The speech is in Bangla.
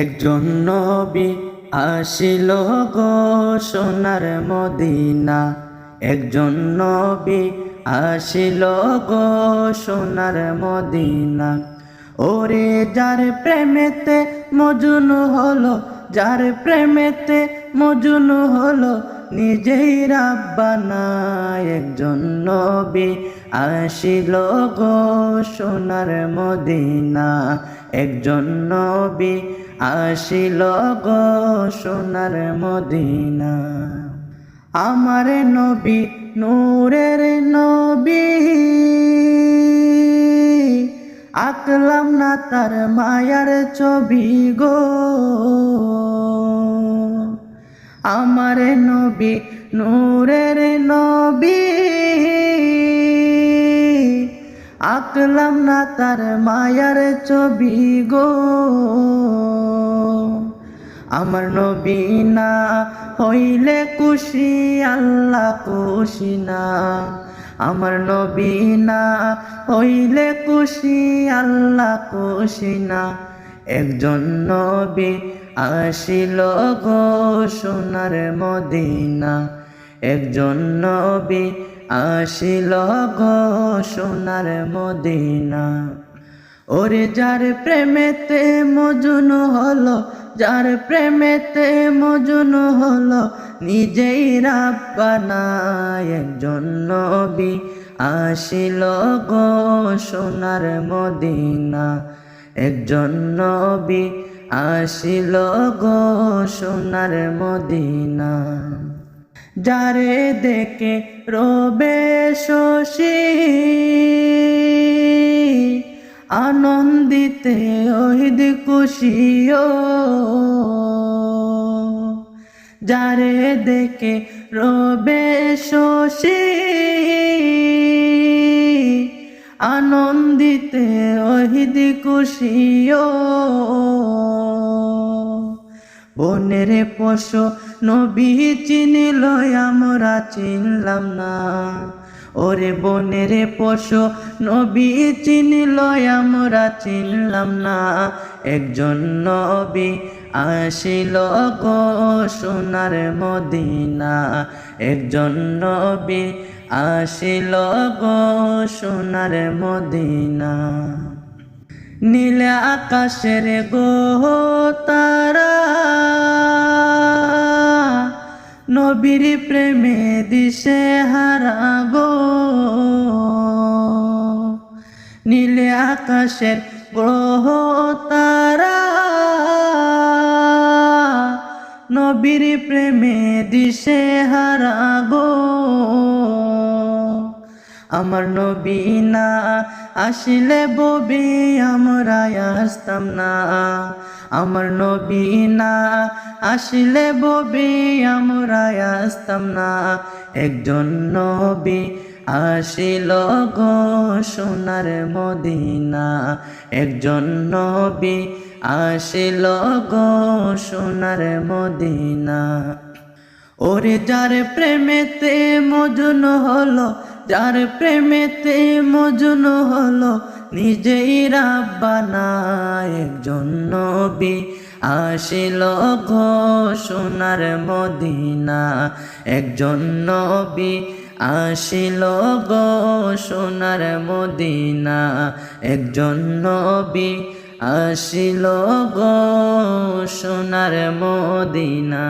একজন নবী আসিল গো সোনার মদিনা। একজন নবী আসিল গো সোনার মদিনা। ওরে যার প্রেমেতে মজুন হলো, যার প্রেমেতে মজুন হলো, নিজেই রাব্বানা একজন নবী আসিল গো সোনার মদিনা। একজন নবী আসিল গো সোনার মদিনা। আমার নবী, নূরের নবী। আঁকলাম না তার মায়ার ছবি গো। আমার নবী, নূরের আঁকলাম না তার মায়ার ছবি গো। আমার নবী না হইলে খুশি, আল্লাহ খুশি না। আমার নবী না হইলে খুশি, আল্লাহ খুশি না। একজন নবী আসিল গো সোনার মদিনা। একজন নবী আসিল সোনার মদিনা। ওরে যার প্রেমেতে মজুন হলো, যার প্রেমেতে মজুন হলো, নিজেই রাব্বানা একজন নবী। আসিল গো সোনার মদিনা, একজন নবী। আসিল গো সোনার মদিনা। যারে দেখে রবে শশী। আনন্দিতে ওহিদ খুশিও। যারে দেখে রবে শশী। আনন্দিতে ওহিদ খুশিও। বনের পশু নবী চিনিল, আমরা চিনলাম না। ওরে বনের পশু নবী চিনিল, আমরা চিনলাম না। একজন নবী আসিল গো সোনার মদিনা। একজন নবী আসিল গো সোনার মদিনা। নীলে আকাশের গো তারা নবীর প্রেমে দিশে হারা গো। নীল আকাশের গ্রহ তারা নবীর প্রেমে দিশে হারা গো। আমার নবী না। আসিলে ববি, আমরা আসতাম না। আমার নবী না। আসিলে ববি, আমরা আসতাম না। একজন নবী আসিল গো সোনার মদিনা। একজন নবী আসিল গো সোনার মদিনা। ওরে যার প্রেমেতে মজুন হলো যার প্রেমেতে মজুন হলো, নিজেই রাব্বানা একজন নবী। আসিল সোনার মদিনা, একজন নবী। আসিল সোনার মদিনা, একজন নবী। আসিল সোনার মদিনা।